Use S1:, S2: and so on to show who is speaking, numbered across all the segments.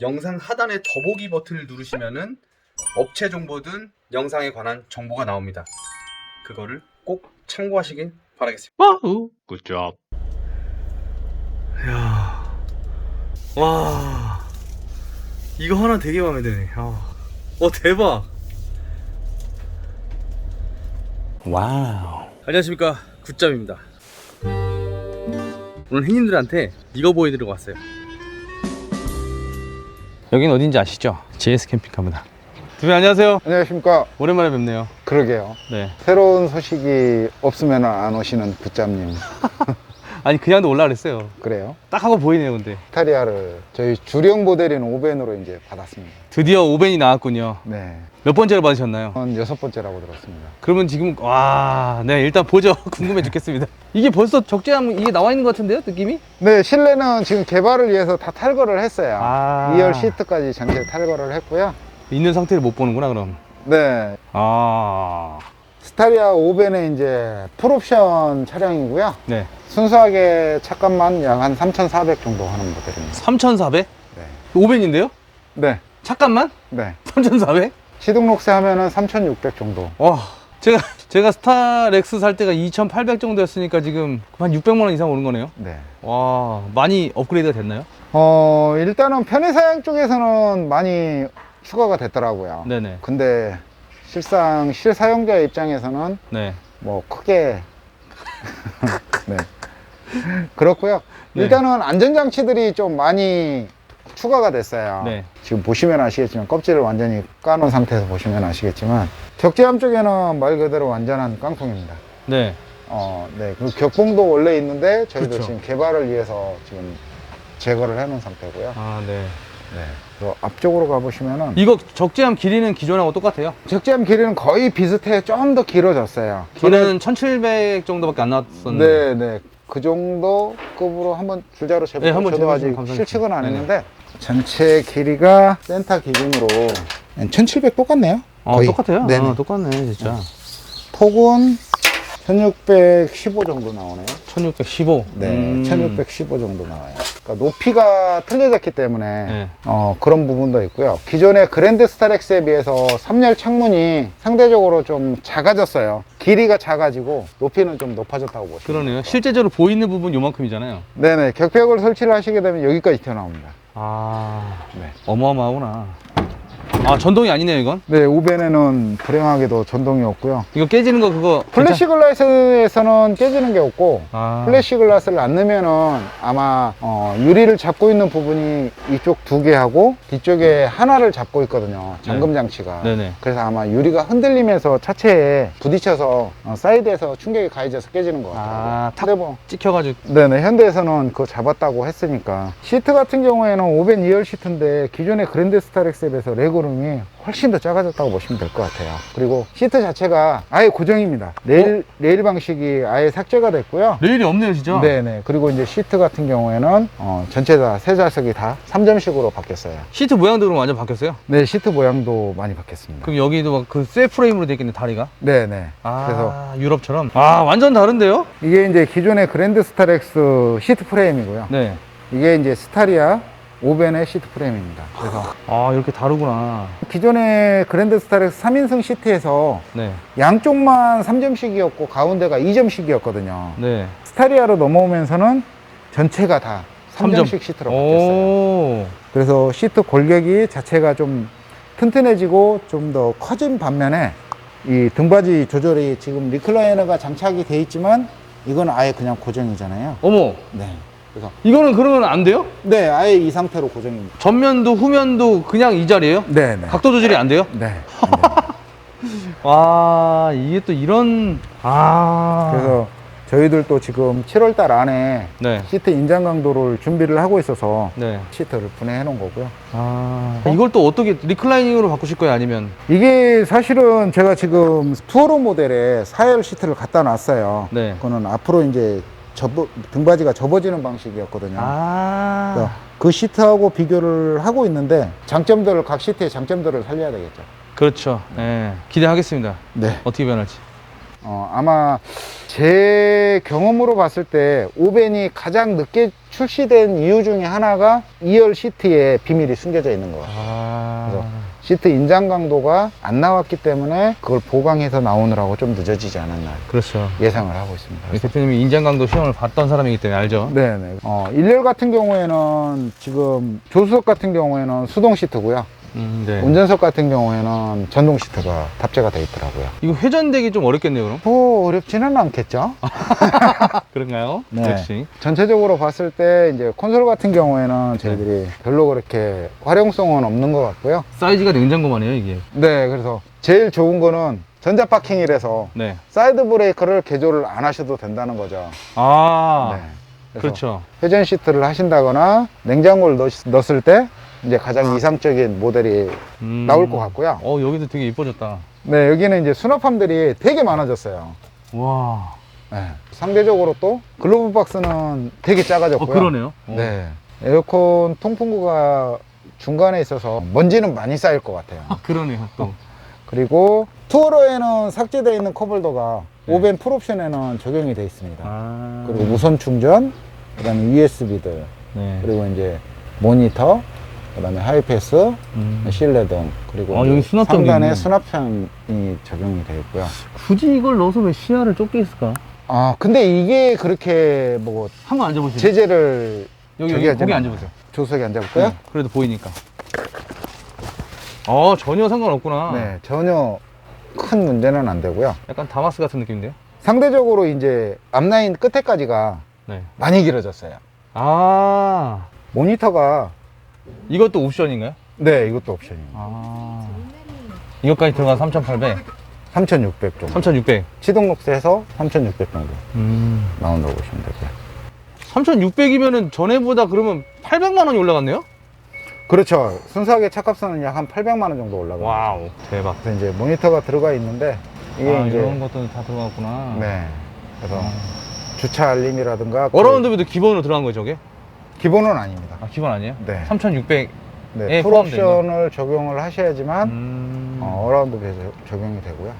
S1: 영상 하단의 더보기 버튼을 누르시면은 업체 정보든 영상에 관한 정보가 나옵니다. 그거를 꼭 참고하시길 바라겠습니다.
S2: 와우. Job.
S1: 야, 와, 이거 하나 되게 마음에 드네. 아. 어 대박.
S2: 와우.
S1: 안녕하십니까 굿잡입니다. 오늘 행님들한테 이거 보여드리고 왔어요. 여긴 어딘지 아시죠? JS 캠핑카입니다. 두 분 안녕하세요.
S3: 안녕하십니까.
S1: 오랜만에 뵙네요.
S3: 그러게요.
S1: 네.
S3: 새로운 소식이 없으면 안 오시는 굿잡님.
S1: 아니 그냥도 올라 그랬어요.
S3: 그래요.
S1: 딱 하고 보이네요, 근데.
S3: 스타리아를 저희 주력 모델인 오벤으로 이제 받았습니다.
S1: 드디어 오벤이 나왔군요.
S3: 네.
S1: 몇 번째로 받으셨나요?
S3: 전 여섯 번째라고 들었습니다.
S1: 그러면 지금 와, 네 일단 보죠. 궁금해 죽겠습니다. 이게 벌써 적재함 이게 나와 있는 것 같은데요, 느낌이?
S3: 네, 실내는 지금 개발을 위해서 다 탈거를 했어요.
S1: 아.
S3: 2열 시트까지 전체 탈거를 했고요.
S1: 있는 상태를 못 보는구나 그럼.
S3: 네.
S1: 아,
S3: 스타리아 오벤은 이제 풀옵션 차량이고요.
S1: 네.
S3: 순수하게 차값만 약 한 3,400 정도 하는 모델입니다.
S1: 3,400?
S3: 네.
S1: 오벤인데요?
S3: 네.
S1: 잠깐만?
S3: 네.
S1: 3,400?
S3: 시동록세 하면은 3,600 정도.
S1: 와, 제가 제가 스타렉스 살 때가 2,800 정도였으니까 지금 한 600만 원 이상 오른 거네요.
S3: 네.
S1: 와, 많이 업그레이드가 됐나요?
S3: 어, 일단은 편의사양 쪽에서는 많이 추가가 됐더라고요.
S1: 네네.
S3: 근데 실상 실사용자 입장에서는
S1: 네.
S3: 뭐 크게 네. 그렇고요.
S1: 네.
S3: 일단은 안전장치들이 좀 많이 추가가 됐어요.
S1: 네.
S3: 지금 보시면 아시겠지만 껍질을 완전히 까놓은 상태에서 보시면 아시겠지만 적재함 쪽에는 말 그대로 완전한 깡통입니다.
S1: 네.
S3: 어, 네. 그 격봉도 원래 있는데 저희도
S1: 그렇죠.
S3: 지금 개발을 위해서 지금 제거를 해놓은 상태고요.
S1: 아, 네.
S3: 네. 그리고 앞쪽으로 가보시면은
S1: 이거 적재함 길이는 기존하고 똑같아요.
S3: 적재함 길이는 거의 비슷해요. 좀더 길어졌어요.
S1: 저는 1,700 정도밖에 안 나왔었는데.
S3: 네, 네. 그 정도 급으로 한번 줄자로 재보고
S1: 네, 한번
S3: 저도
S1: 재보시면
S3: 아직
S1: 감사하겠습니다.
S3: 실측은 안
S1: 네네.
S3: 했는데 전체 길이가 센터 기준으로 1700 똑같네요.
S1: 아,
S3: 거의.
S1: 똑같아요?
S3: 네네.
S1: 아, 똑같네, 진짜.
S3: 폭은 1615 정도 나오네요.
S1: 1,615.
S3: 네,
S1: 음.
S3: 1615 정도 나와요. 그러니까 높이가 틀려졌기 때문에
S1: 네.
S3: 어, 그런 부분도 있고요. 기존의 그랜드 스타렉스에 비해서 3열 창문이 상대적으로 좀 작아졌어요. 길이가 작아지고 높이는 좀 높아졌다고 보시면
S1: 그러네요. 실제적으로 보이는 부분 요만큼이잖아요.
S3: 네네, 격벽을 설치를 하시게 되면 여기까지 튀어나옵니다.
S1: 아,
S3: 네.
S1: 어마어마하구나. 아, 전동이 아니네요, 이건.
S3: 네, 우벤에는 불행하게도 전동이 없고요.
S1: 이거 깨지는 거 그거.
S3: 플래시 글라스에서는 깨지는 게 없고
S1: 아.
S3: 플래시 글라스를 안 넣으면은 아마 어, 유리를 잡고 있는 부분이 이쪽 두 개하고 뒤쪽에 하나를 잡고 있거든요. 잠금 장치가.
S1: 네네.
S3: 그래서 아마 유리가 흔들리면서 차체에 부딪혀서 어, 사이드에서 충격이 가해져서 깨지는 것 같아요.
S1: 아, 탁
S3: 근데 뭐
S1: 찍혀가지고.
S3: 네네 현대에서는 그거 잡았다고 했으니까 시트 같은 경우에는 5벤 2열 시트인데 기존의 그랜드 스타렉스에 비해서 레그룸이 훨씬 더 작아졌다고 보시면 될 것 같아요 그리고 시트 자체가 아예 고정입니다 레일, 레일 방식이 아예 삭제가 됐고요
S1: 레일이 없네요, 진짜.
S3: 네네 그리고 이제 시트 같은 경우에는 어, 전체 다 세 좌석이 다 3점식으로 바뀌었어요
S1: 시트 모양도 그럼 완전 바뀌었어요?
S3: 네 시트 모양도 많이 바뀌었습니다
S1: 그럼 여기도 막 그 쇠 프레임으로 되어 있겠네, 다리가.
S3: 네네
S1: 아,
S3: 그래서
S1: 유럽처럼. 아, 완전 다른데요?
S3: 이게 이제 기존의 그랜드 스타렉스 시트 프레임이고요
S1: 네.
S3: 이게 이제 스타리아 5벤의 시트 프레임입니다. 그래서
S1: 아, 이렇게 다르구나.
S3: 기존의 그랜드 스타렉스 3인승 시트에서
S1: 네.
S3: 양쪽만 3점씩이었고 가운데가 2점씩이었거든요.
S1: 네.
S3: 스타리아로 넘어오면서는 전체가 다 3점씩 시트로 바뀌었어요.
S1: 오.
S3: 그래서 시트 골격이 자체가 좀 튼튼해지고 좀 더 커진 반면에 이 등받이 조절이 지금 리클라이너가 장착이 돼 있지만 이건 아예 그냥 고정이잖아요.
S1: 어머.
S3: 네. 그래서
S1: 이거는 그러면 안 돼요?
S3: 네, 아예 이 상태로 고정입니다.
S1: 전면도 후면도 그냥 이 자리예요?
S3: 네, 네.
S1: 각도 조절이 안 돼요?
S3: 네. 안 됩니다.
S1: 와, 이게 또 이런 아.
S3: 그래서 저희들도 지금 7월 달 안에
S1: 네.
S3: 시트 인장 강도를 준비를 하고 있어서
S1: 네.
S3: 시트를 분해해 놓은 거고요.
S1: 아. 이걸 또 어떻게 리클라이닝으로 바꾸실 거예요, 아니면?
S3: 이게 사실은 제가 지금 투어로 모델에 4열 시트를 갖다 놨어요.
S1: 네.
S3: 그거는 앞으로 이제 접어, 등받이가 접어지는 방식이었거든요.
S1: 아.
S3: 그 시트하고 비교를 하고 있는데 장점들을 각 시트의 장점들을 살려야 되겠죠.
S1: 그렇죠. 예. 기대하겠습니다.
S3: 네.
S1: 어떻게 변할지.
S3: 어, 아마 제 경험으로 봤을 때 오벤이 가장 늦게 출시된 이유 중에 하나가 2열 시트에 비밀이 숨겨져 있는 거.
S1: 아.
S3: 그래서 시트 인장 강도가 안 나왔기 때문에 그걸 보강해서 나오느라고 좀 늦어지지 않았나
S1: 그렇죠.
S3: 예상을 하고 있습니다.
S1: 이 대표님이 인장강도 시험을 봤던 사람이기 때문에 알죠?
S3: 네네. 어, 1열 같은 경우에는 지금 조수석 같은 경우에는 수동 시트고요.
S1: 음, 네.
S3: 운전석 같은 경우에는 전동 시트가 탑재가 되어 있더라고요.
S1: 이거 회전되기 좀 어렵겠네요, 그럼?
S3: 뭐 어렵지는 않겠죠.
S1: 그런가요?
S3: 네.
S1: 역시.
S3: 전체적으로 봤을 때 이제 콘솔 같은 경우에는 저희들이 별로 그렇게 활용성은 없는 것 같고요.
S1: 사이즈가 냉장고만해요, 이게.
S3: 네, 그래서 제일 좋은 거는 전자 파킹이라서
S1: 네.
S3: 사이드 브레이크를 개조를 안 하셔도 된다는 거죠.
S1: 아.
S3: 네. 그래서
S1: 그렇죠.
S3: 회전 시트를 하신다거나 냉장고를 넣, 넣었을 때 이제 가장 이상적인 모델이
S1: 음.
S3: 나올 것 같고요.
S1: 어, 여기도 되게 이뻐졌다.
S3: 네, 여기는 이제 수납함들이 되게 많아졌어요.
S1: 와.
S3: 네. 상대적으로 또 글로브 박스는 되게
S1: 어,
S3: 작아졌고요.
S1: 그러네요. 어.
S3: 네. 에어컨 통풍구가 중간에 있어서 먼지는 많이 쌓일 것 같아요.
S1: 아, 그러네요, 또.
S3: 그리고 투어러에는 삭제되어 있는 컵홀더가
S1: 네.
S3: 오벤 풀옵션에는 적용이 되어 있습니다.
S1: 아.
S3: 그리고 무선 충전, 그다음에 USB들,
S1: 네.
S3: 그리고 이제 모니터, 그다음에 하이패스,
S1: 음.
S3: 실내 등, 그리고
S1: 아, 여기 수납장도
S3: 상단에
S1: 있네.
S3: 수납장이 적용이 되어 있고요.
S1: 굳이 이걸 넣어서 왜 시야를 좁게 했을까?
S3: 아, 근데 이게 그렇게 뭐
S1: 한 번 앉아보세요.
S3: 제재를
S1: 여기, 여기, 거기. 앉아보세요.
S3: 조석에 앉아볼까요?
S1: 네, 그래도 보이니까. 어, 전혀 상관없구나.
S3: 네, 전혀 큰 문제는 안 되고요.
S1: 약간 다마스 같은 느낌인데요?
S3: 상대적으로 이제 앞라인 끝에까지가
S1: 네.
S3: 많이 길어졌어요.
S1: 아,
S3: 모니터가
S1: 이것도 옵션인가요?
S3: 네, 이것도 옵션입니다.
S1: 아. 이것까지 들어가 3,800,
S3: 3,600 정도.
S1: 3,600.
S3: 치동록세에서 3,600 정도
S1: 음.
S3: 나온다고 보시면 되고요.
S1: 3,600이면은 전에보다 그러면 800만 원이 올라갔네요?
S3: 그렇죠. 순수하게 차값은 약 한 800만 원 정도 올라가요.
S1: 와우, 대박.
S3: 그래서 이제 모니터가 들어가 있는데 이게
S1: 아,
S3: 이제
S1: 이런 것도 다 들어갔구나.
S3: 네. 그래서
S1: 아.
S3: 주차 알림이라든가 그
S1: 어라운드비도 기본으로 들어간 거죠, 저게?
S3: 기본은 아닙니다.
S1: 아, 기본 아니에요?
S3: 네.
S1: 3,600.
S3: 네,
S1: 예,
S3: 풀옵션을 적용을 하셔야지만
S1: 음.
S3: 어, 어라운드비에 적용이 되고요.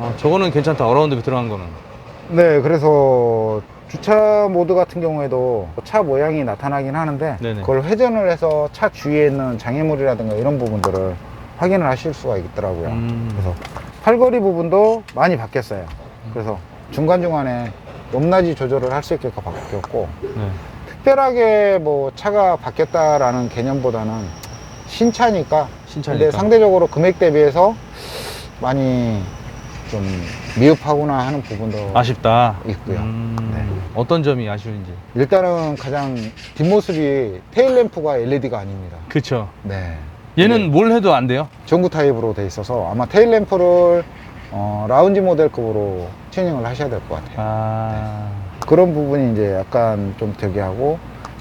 S1: 아, 저거는 괜찮다. 어라운드비 들어간 거는.
S3: 네, 그래서 주차 모드 같은 경우에도 차 모양이 나타나긴 하는데
S1: 네네.
S3: 그걸 회전을 해서 차 주위에 있는 장애물이라든가 이런 부분들을 확인을 하실 수가 있더라고요.
S1: 음.
S3: 그래서 팔걸이 부분도 많이 바뀌었어요. 그래서 중간중간에 높낮이 조절을 할 수 있게 바뀌었고
S1: 네.
S3: 특별하게 뭐 차가 바뀌었다라는 개념보다는 신차니까
S1: 신차니까.
S3: 근데 상대적으로 금액 대비해서 많이 좀 미흡하구나 하는 부분도
S1: 아쉽다.
S3: 있고요.
S1: 음.
S3: 네.
S1: 어떤 점이 아쉬운지.
S3: 일단은 가장 뒷모습이 테일램프가 LED가 아닙니다.
S1: 그쵸.
S3: 네.
S1: 얘는 뭘 해도 안 돼요?
S3: 전구 타입으로 돼 있어서 아마 테일램프를 어, 라운지 모델급으로 튜닝을 하셔야 될 것 같아요.
S1: 아.
S3: 그런 부분이 이제 약간 좀 특이하고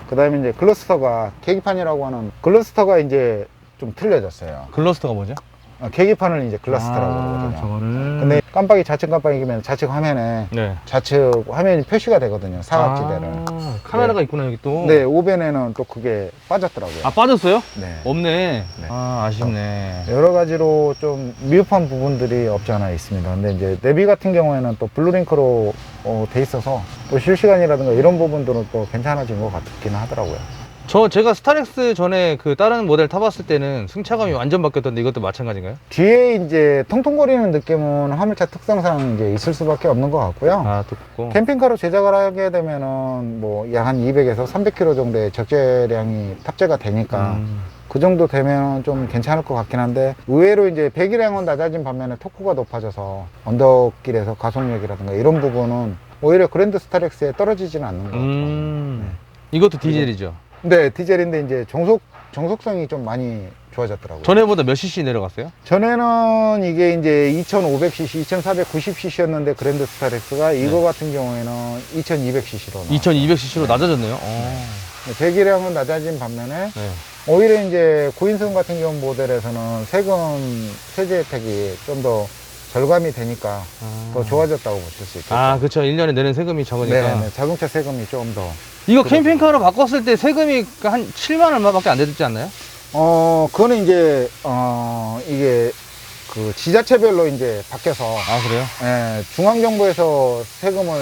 S3: 그 다음에 이제 글러스터가 계기판이라고 하는 글러스터가 이제 좀 틀려졌어요.
S1: 글러스터가 뭐죠?
S3: 어, 계기판을 이제 글러스터라고
S1: 아,
S3: 그러거든요.
S1: 저거를.
S3: 근데 깜빡이 좌측 깜빡이면 좌측 화면에
S1: 네.
S3: 좌측 화면이 표시가 되거든요. 사각지대를.
S1: 아, 카메라가 있구나, 여기 또.
S3: 네, 오벤에는 또 그게 빠졌더라고요.
S1: 아, 빠졌어요?
S3: 네.
S1: 없네.
S3: 네.
S1: 아, 아쉽네.
S3: 여러 가지로 좀 미흡한 부분들이 없지 않아 있습니다. 근데 이제 내비 같은 경우에는 또 블루링크로 어, 돼 있어서 또 실시간이라든가 이런 부분들은 또 괜찮아진 것 같긴 하더라고요.
S1: 저, 제가 스타렉스 전에 그 다른 모델 타봤을 때는 승차감이 완전 바뀌었던데 이것도 마찬가지인가요?
S3: 뒤에 이제 통통거리는 느낌은 화물차 특성상 이제 있을 수밖에 없는 것 같고요.
S1: 아, 듣고.
S3: 캠핑카로 제작을 하게 되면은 뭐 약 한 200에서 300km 정도의 적재량이 탑재가 되니까
S1: 음.
S3: 그 정도 되면 좀 괜찮을 것 같긴 한데 의외로 이제 배기량은 낮아진 반면에 토크가 높아져서 언덕길에서 가속력이라든가 이런 부분은 오히려 그랜드 스타렉스에 떨어지지는 않는 것 같아요.
S1: 음. 이것도 디젤이죠.
S3: 네, 디젤인데 이제 정속 정속성이 좀 많이 좋아졌더라고요.
S1: 전에보다 몇 cc 내려갔어요?
S3: 전에는 이게 이제 2,500cc, 2,490cc였는데 그랜드 스타렉스가 이거 같은 경우에는 2,200cc로 나와요.
S1: 2200cc로 낮아졌네요. 어.
S3: 배기량은 낮아진 반면에
S1: 네.
S3: 오히려 이제 고인승 같은 경우 모델에서는 세금 세제 혜택이 좀 더 절감이 되니까 더 좋아졌다고 보실 수 있겠죠.
S1: 아, 그쵸. 1년에 내는 세금이 적으니까.
S3: 네, 네, 자동차 세금이 좀 더.
S1: 이거 캠핑카로 바꿨을 때 세금이 한 7만 얼마밖에 안 되지 않나요?
S3: 어, 그거는 이제 어 이게 그 지자체별로 이제 바뀌어서
S1: 아 그래요?
S3: 예, 중앙정부에서 세금을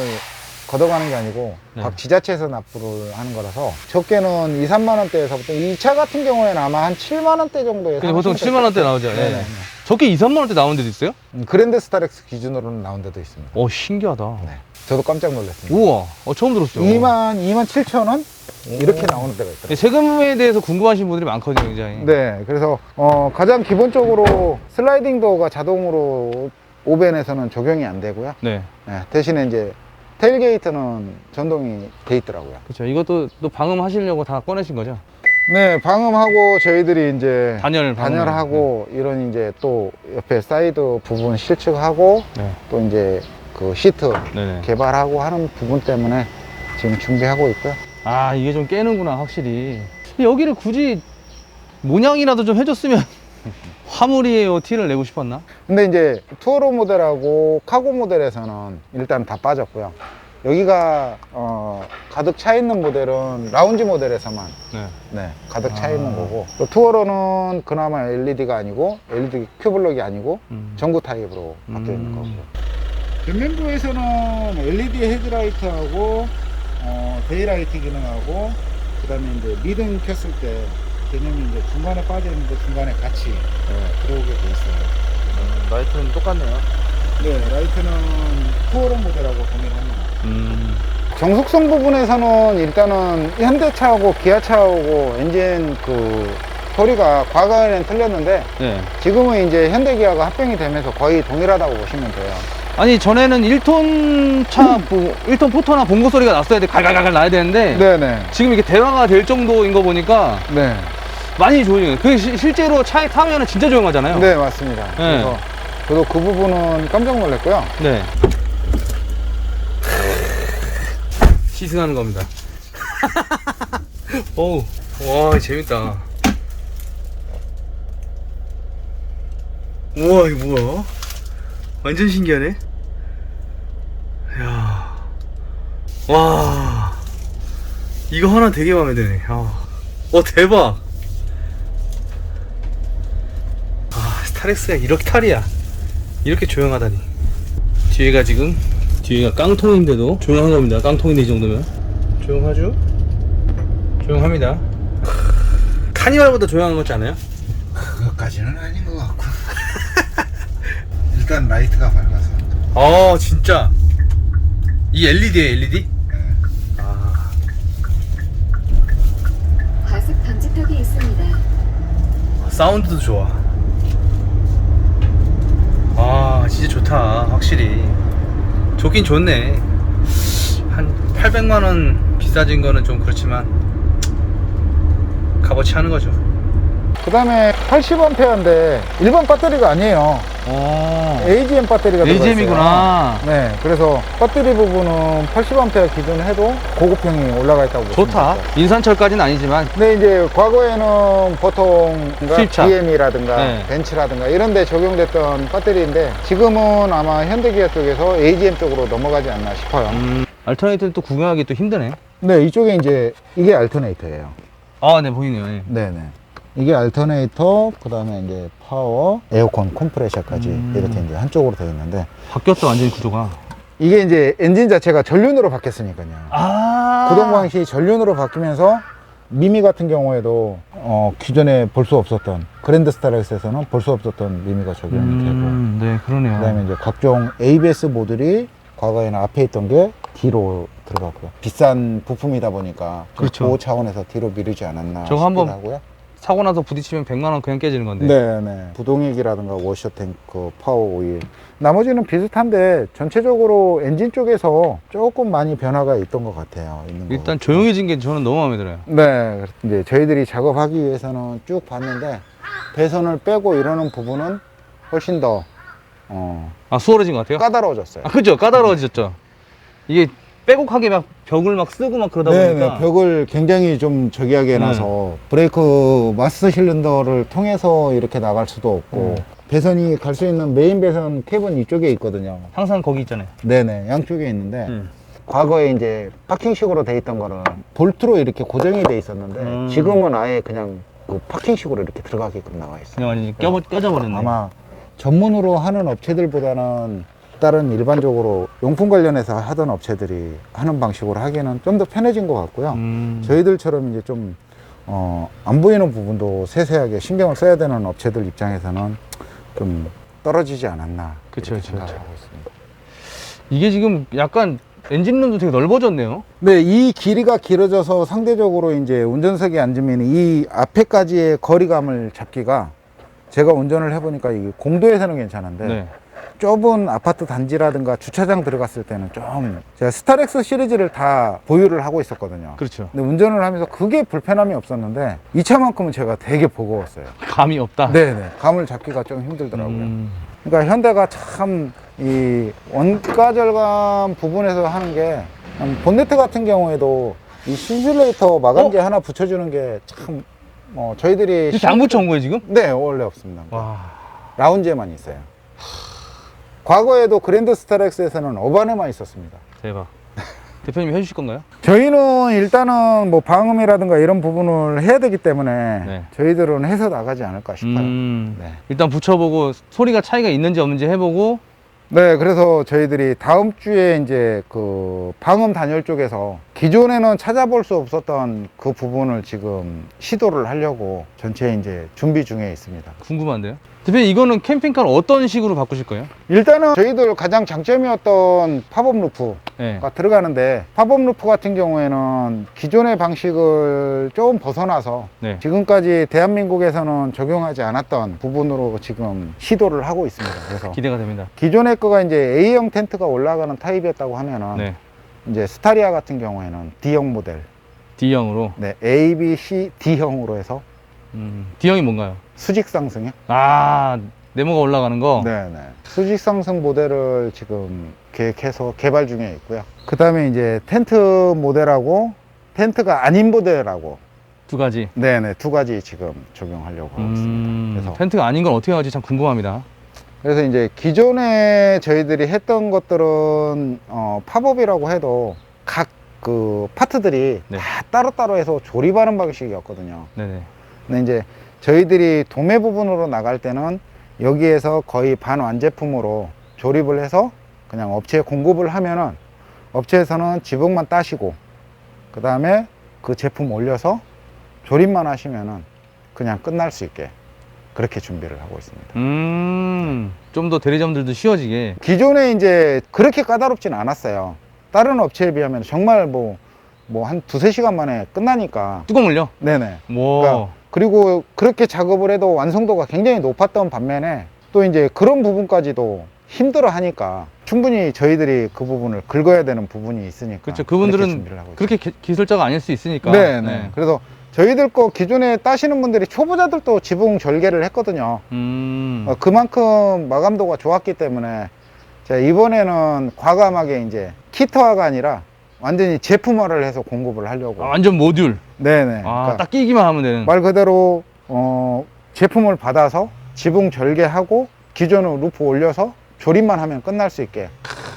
S3: 걷어가는 게 아니고
S1: 네.
S3: 각 지자체에서 납부를 하는 거라서 적게는 2, 3만 원대에서부터 이 차 같은 경우에는 아마 한 7만 원대 정도에
S1: 근데 보통 7만 원대 나오죠. 예.
S3: 네네.
S1: 저게 2, 3만 원대 나온 데도 있어요?
S3: 음, 그랜드 스타렉스 기준으로는 나온 데도 있습니다.
S1: 오 신기하다.
S3: 네. 저도 깜짝 놀랐습니다.
S1: 우와, 어, 처음 들었어요.
S3: 2만 2만 7천 원 이렇게 나오는 데가 있더라고요.
S1: 네, 세금에 대해서 궁금하신 분들이 많거든요, 굉장히.
S3: 네, 그래서 어, 가장 기본적으로 슬라이딩 도어가 자동으로 오벤에서는 적용이 안 되고요.
S1: 네.
S3: 네, 대신에 이제 테일게이트는 전동이 돼 있더라고요.
S1: 그렇죠. 이것도 또 방음 하시려고 다 꺼내신 거죠?
S3: 네, 방음하고 저희들이 이제
S1: 단열 방음.
S3: 단열하고 이런 이제 또 옆에 사이드 부분 실측하고
S1: 네.
S3: 또 이제 그 시트
S1: 네네.
S3: 개발하고 하는 부분 때문에 지금 준비하고 있고요.
S1: 아, 이게 좀 깨는구나, 확실히. 여기를 굳이 모양이라도 좀 해줬으면 화물이에요, 티를 내고 싶었나?
S3: 근데 이제 투어로 모델하고 카고 모델에서는 일단 다 빠졌고요. 여기가 어, 가득 차 있는 모델은 라운지 모델에서만
S1: 네.
S3: 네, 가득 차
S1: 아.
S3: 있는 거고 또 투어로는 그나마 LED가 아니고 LED 큐블럭이 아니고
S1: 음.
S3: 전구 타입으로 바뀌어 있는
S1: 음.
S3: 거고요. 전면부에서는 LED 헤드라이트하고 어, 데이라이트 기능하고 그다음에 이제 미등 켰을 때 개념이 이제 중간에 빠져 있는데 중간에 같이 예, 들어오게 돼 있어요.
S1: 라이트는 똑같네요.
S3: 네, 라이트는 투어로 모델하고 동일합니다.
S1: 음.
S3: 정숙성 부분에서는 일단은 현대차하고 기아차하고 엔진 그 소리가 과거에는 틀렸는데
S1: 네.
S3: 지금은 이제 현대기아가 합병이 되면서 거의 동일하다고 보시면 돼요.
S1: 아니, 전에는 1톤 차, 뭐, 1톤 포터나 봉고 소리가 났어야 돼. 갈갈갈 나야 되는데.
S3: 네네.
S1: 지금 이렇게 대화가 될 정도인 거 보니까
S3: 네.
S1: 많이 조용해요. 그 시- 실제로 차에 타면 진짜 조용하잖아요.
S3: 네, 맞습니다. 그래서 저도 그 부분은 깜짝 놀랐고요.
S1: 네. 시승하는 겁니다. 어우, 와, 재밌다. 우와, 이거 뭐야? 완전 신기하네? 이야. 와. 이거 하나 되게 마음에 드네. 아. 어, 대박! 아, 스타렉스가 이렇게 탈이야. 이렇게 조용하다니. 뒤에가 지금 뒤에가 깡통인데도 조용한 겁니다. 깡통인데 이 정도면 조용하죠? 조용합니다. 카니발보다 조용한 것 같지 않아요?
S3: 그것까지는 아닌 것 같고. 일단 라이트가 밝아서.
S1: 아 진짜 이 LED에 LED? 아
S4: 과속 방지턱이 있습니다.
S1: 사운드도 좋아. 아 진짜 좋다 확실히 좋긴 좋네. 한 800만 원 비싸진 거는 좀 그렇지만 값어치 하는 거죠.
S3: 그 다음에 80A인데 일반 배터리가 아니에요.
S1: 어.
S3: AGM 배터리가 들어가 있어요.
S1: AGM이구나.
S3: 네, 그래서 배터리 부분은 80A 기준 해도 고급형이 올라가 있다고 보시면
S1: 좋다.
S3: 돼요.
S1: 인산철까지는 아니지만
S3: 근데 이제 과거에는 보통
S1: 수입차.
S3: BM이라든가
S1: 네.
S3: 벤츠라든가 이런 데 적용됐던 배터리인데 지금은 아마 현대기아 쪽에서 AGM 쪽으로 넘어가지 않나 싶어요.
S1: 음, 알터네이터는 또 구경하기 또 힘드네.
S3: 네, 이쪽에 이제 이게 알터네이터예요.
S1: 아, 네 보이네요. 네.
S3: 네네. 이게 알터네이터, 그 다음에 이제 파워, 에어컨, 컴프레셔까지
S1: 음.
S3: 이렇게 이제 한쪽으로 되어 있는데
S1: 바뀌었어 완전히 구조가.
S3: 이게 이제 엔진 자체가 전륜으로 바뀌었으니까요.
S1: 아.
S3: 구동 방식이 전륜으로 바뀌면서 미미 같은 경우에도 어, 기존에 볼 수 없었던 그랜드 스타렉스에서는 볼 수 없었던 미미가 적용이
S1: 음, 네
S3: 되고
S1: 그러네요.
S3: 그다음에 이제 각종 ABS 모듈이 과거에는 앞에 있던 게 뒤로 들어갔고요. 비싼 부품이다 보니까 좀
S1: 그렇죠.
S3: 보호 차원에서 뒤로 미루지 않았나
S1: 저거
S3: 싶기도
S1: 한번
S3: 하고요.
S1: 사고 나서 부딪히면 100만 원 그냥 깨지는 건데.
S3: 네 네. 부동액이라든가 워셔 탱크, 파워 오일. 나머지는 비슷한데 전체적으로 엔진 쪽에서 조금 많이 변화가 있던 것 같아요. 있는 것
S1: 일단. 조용해진 게 저는 너무 마음에 들어요.
S3: 네, 이제 저희들이 작업하기 위해서는 쭉 봤는데 배선을 빼고 이러는 부분은 훨씬 더 어,
S1: 아 수월해진 것 같아요.
S3: 까다로워졌어요.
S1: 아 그죠 까다로워졌죠. 이게 빼곡하게 막 벽을 막 쓰고 막 그러다
S3: 네,
S1: 보니까
S3: 네, 벽을 굉장히 좀 저기 하게
S1: 네.
S3: 해놔서 브레이크 마스터 실린더를 통해서 이렇게 나갈 수도 없고
S1: 음.
S3: 배선이 갈 수 있는 메인 배선 캡은 이쪽에 있거든요.
S1: 항상 거기 있잖아요.
S3: 네네, 양쪽에 있는데
S1: 음.
S3: 과거에 이제 파킹식으로 돼 있던 거는 볼트로 이렇게 고정이 돼 있었는데
S1: 음.
S3: 지금은 아예 그냥 그 파킹식으로 이렇게 들어가게끔 나와 있어요.
S1: 그냥 완전히 껴 껴져 버렸네.
S3: 아마 전문으로 하는 업체들보다는 다른 일반적으로 용품 관련해서 하던 업체들이 하는 방식으로 하기에는 좀 더 편해진 것 같고요.
S1: 음.
S3: 저희들처럼 이제 좀, 어, 안 보이는 부분도 세세하게 신경을 써야 되는 업체들 입장에서는 좀 떨어지지 않았나.
S1: 그쵸, 그쵸,
S3: 생각을
S1: 그쵸.
S3: 있습니다.
S1: 이게 지금 약간 엔진룸도 되게 넓어졌네요.
S3: 네, 이 길이가 길어져서 상대적으로 이제 운전석에 앉으면 이 앞에까지의 거리감을 잡기가 제가 운전을 해보니까 이 공도에서는 괜찮은데
S1: 네.
S3: 좁은 아파트 단지라든가 주차장 들어갔을 때는 좀 제가 스타렉스 시리즈를 다 보유를 하고 있었거든요.
S1: 그렇죠.
S3: 근데 운전을 하면서 그게 불편함이 없었는데 이 차만큼은 제가 되게 버거웠어요.
S1: 감이 없다.
S3: 네네. 감을 잡기가 좀 힘들더라고요.
S1: 음.
S3: 그러니까 현대가 참 이 원가 절감 부분에서 하는 게 음, 본네트 같은 경우에도 이 신슐레이터 마감재 하나 붙여주는 게참 어, 저희들이
S1: 이렇게 안 붙여온 거예요, 지금?
S3: 네 원래 없습니다.
S1: 와.
S3: 라운지에만 있어요. 과거에도 그랜드 스타렉스에서는 어반에만 있었습니다.
S1: 대박. 대표님이 해주실 건가요?
S3: 저희는 일단은 뭐 방음이라든가 이런 부분을 해야 되기 때문에
S1: 네.
S3: 저희들은 해서 나가지 않을까 싶어요.
S1: 음.
S3: 네.
S1: 일단 붙여보고 소리가 차이가 있는지 없는지 해보고
S3: 네, 그래서 저희들이 다음 주에 이제 그 방음 단열 쪽에서 기존에는 찾아볼 수 없었던 그 부분을 지금 시도를 하려고 전체 이제 준비 중에 있습니다.
S1: 궁금한데요. 대표님 이거는 캠핑카를 어떤 식으로 바꾸실 거예요?
S3: 일단은 저희들 가장 장점이었던 팝업 루프가
S1: 네.
S3: 들어가는데 팝업 루프 같은 경우에는 기존의 방식을 조금 벗어나서
S1: 네.
S3: 지금까지 대한민국에서는 적용하지 않았던 부분으로 지금 시도를 하고 있습니다. 그래서
S1: 기대가 됩니다.
S3: 기존의 거가 이제 A형 텐트가 올라가는 타입이었다고 하면은
S1: 네.
S3: 이제 스타리아 같은 경우에는 D형 모델,
S1: D형으로.
S3: 네, A, B, C, D형으로 해서
S1: 음. D형이 뭔가요?
S3: 수직 상승이요?
S1: 아, 네모가 올라가는 거.
S3: 네, 네. 수직 상승 모델을 지금 계획해서 개발 중에 있고요. 그 다음에 이제 텐트 모델하고 텐트가 아닌 모델하고
S1: 두 가지.
S3: 네, 네, 두 가지 지금 적용하려고 하고 있습니다.
S1: 음.
S3: 그래서
S1: 텐트가 아닌 건 어떻게 하지 참 궁금합니다.
S3: 그래서 이제 기존에 저희들이 했던 것들은 어, 팝업이라고 해도 각 그 파트들이
S1: 네.
S3: 다 따로따로 해서 조립하는 방식이었거든요.
S1: 네네.
S3: 근데 이제 저희들이 도매 부분으로 나갈 때는 여기에서 거의 반완제품으로 조립을 해서 그냥 업체에 공급을 하면은 업체에서는 지붕만 따시고 그 다음에 그 제품 올려서 조립만 하시면은 그냥 끝날 수 있게 그렇게 준비를 하고 있습니다.
S1: 음. 좀 더 대리점들도 쉬워지게.
S3: 기존에 이제 그렇게 까다롭진 않았어요. 다른 업체에 비하면 정말 뭐, 뭐 한 두세 시간 만에 끝나니까.
S1: 뚜껑 올려.
S3: 네네.
S1: 뭐.
S3: 그러니까 그리고 그렇게 작업을 해도 완성도가 굉장히 높았던 반면에 또 이제 그런 부분까지도 힘들어 하니까 충분히 저희들이 그 부분을 긁어야 되는 부분이 있으니까.
S1: 그렇죠. 그분들은 그렇게 기, 기술자가 아닐 수 있으니까.
S3: 있어요. 네네. 그래서 저희들 거 기존에 따시는 분들이 초보자들도 지붕 절개를 했거든요.
S1: 음.
S3: 어, 그만큼 마감도가 좋았기 때문에 이번에는 과감하게 이제 키트화가 아니라 완전히 제품화를 해서 공급을 하려고.
S1: 아, 완전 모듈.
S3: 네네.
S1: 아,
S3: 그러니까
S1: 딱 끼기만 하면 되는.
S3: 말 그대로 어, 제품을 받아서 지붕 절개하고 기존으로 루프 올려서 조립만 하면 끝날 수 있게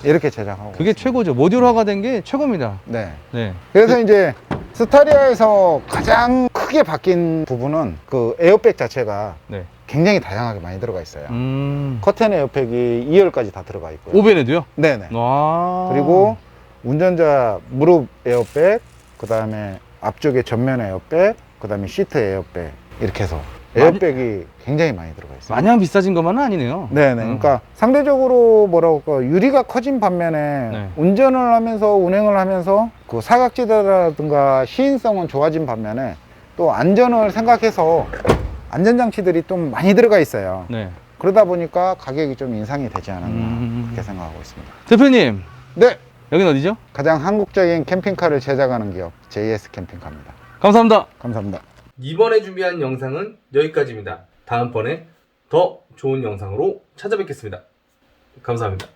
S3: 이렇게 제작하고.
S1: 그게
S3: 있습니다.
S1: 최고죠. 모듈화가 된 게 최고입니다.
S3: 네.
S1: 네.
S3: 그래서 이제 스타리아에서 가장 크게 바뀐 부분은 그 에어백 자체가
S1: 네.
S3: 굉장히 다양하게 많이 들어가 있어요.
S1: 음.
S3: 커튼 에어백이 2열까지 다 들어가 있고요.
S1: 오벤에도요?
S3: 네네.
S1: 와.
S3: 그리고 운전자 무릎 에어백, 그 다음에 앞쪽에 전면 에어백, 그 다음에 시트 에어백 이렇게 해서 에어백이 굉장히 많이 들어가 있어요.
S1: 마냥 비싸진 것만은 아니네요.
S3: 네네.
S1: 음.
S3: 그러니까 상대적으로 뭐라고 할까 유리가 커진 반면에
S1: 네.
S3: 운전을 하면서 운행을 하면서 그 사각지대라든가 시인성은 좋아진 반면에 또 안전을 생각해서 안전장치들이 좀 많이 들어가 있어요.
S1: 네.
S3: 그러다 보니까 가격이 좀 인상이 되지 않았나
S1: 음.
S3: 그렇게 생각하고 있습니다.
S1: 대표님,
S3: 네.
S1: 여긴 어디죠?
S3: 가장 한국적인 캠핑카를 제작하는 기업 JS 캠핑카입니다.
S1: 감사합니다.
S3: 감사합니다.
S1: 이번에 준비한 영상은 여기까지입니다. 다음번에 더 좋은 영상으로 찾아뵙겠습니다. 감사합니다.